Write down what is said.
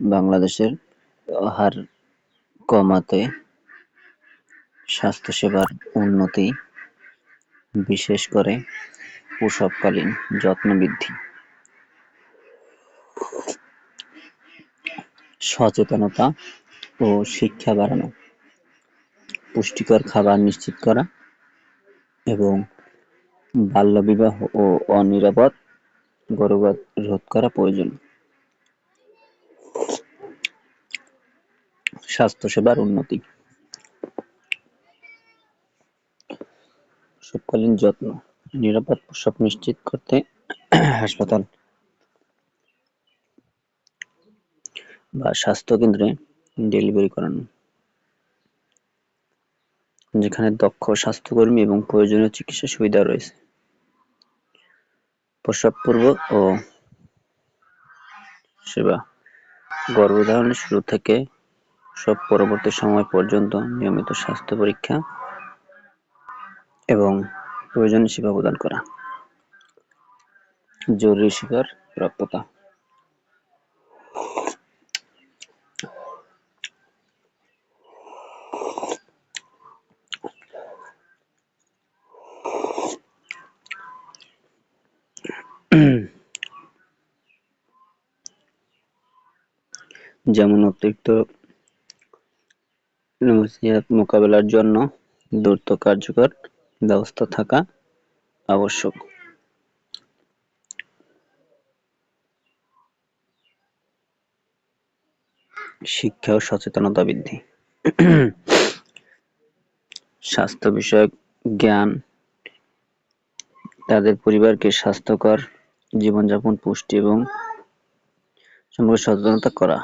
বাংলাদেশের হার কমাতে স্বাস্থ্যসেবার উন্নতি, বিশেষ করে প্রসবকালীন যত্ন বৃদ্ধি। সচেতনতা ও শিক্ষা বাড়ানো, পুষ্টিকর খাবার নিশ্চিত করা এবং বাল্যবিবাহ ও অনিরাপদ গর্ভপাত রোধ করা প্রয়োজন। স্বাস্থ্যসেবার উন্নতি। প্রসবকালীন যত্ন, নিরাপদ প্রসব নিশ্চিত করতে হাসপাতাল বা স্বাস্থ্য কেন্দ্রে ডেলিভারি করানো। যেখানে দক্ষ স্বাস্থ্যকর্মী এবং প্রয়োজনীয় চিকিৎসা সুবিধা রয়েছে। প্রসব পূর্ব ও সেবা গর্ভধারণের শুরু থেকে সব পরবর্তী সময় পর্যন্ত নিয়মিত স্বাস্থ্য পরীক্ষা এবং প্রয়োজনীয় সেবা প্রদান করা। জরুরি শিকার প্রাপ্যতা যেমন অতিরিক্ত নসিহত মোকাবেলার জন্য দ্রুত কার্যকর ব্যবস্থা থাকা আবশ্যক। শিক্ষা ও সচেতনতা বৃদ্ধি। স্বাস্থ্য বিষয়ক জ্ঞান তাদের পরিবারকে স্বাস্থ্যকর জীবনযাপন, পুষ্টি এবং সম্পর্কে সচেতনতা করা।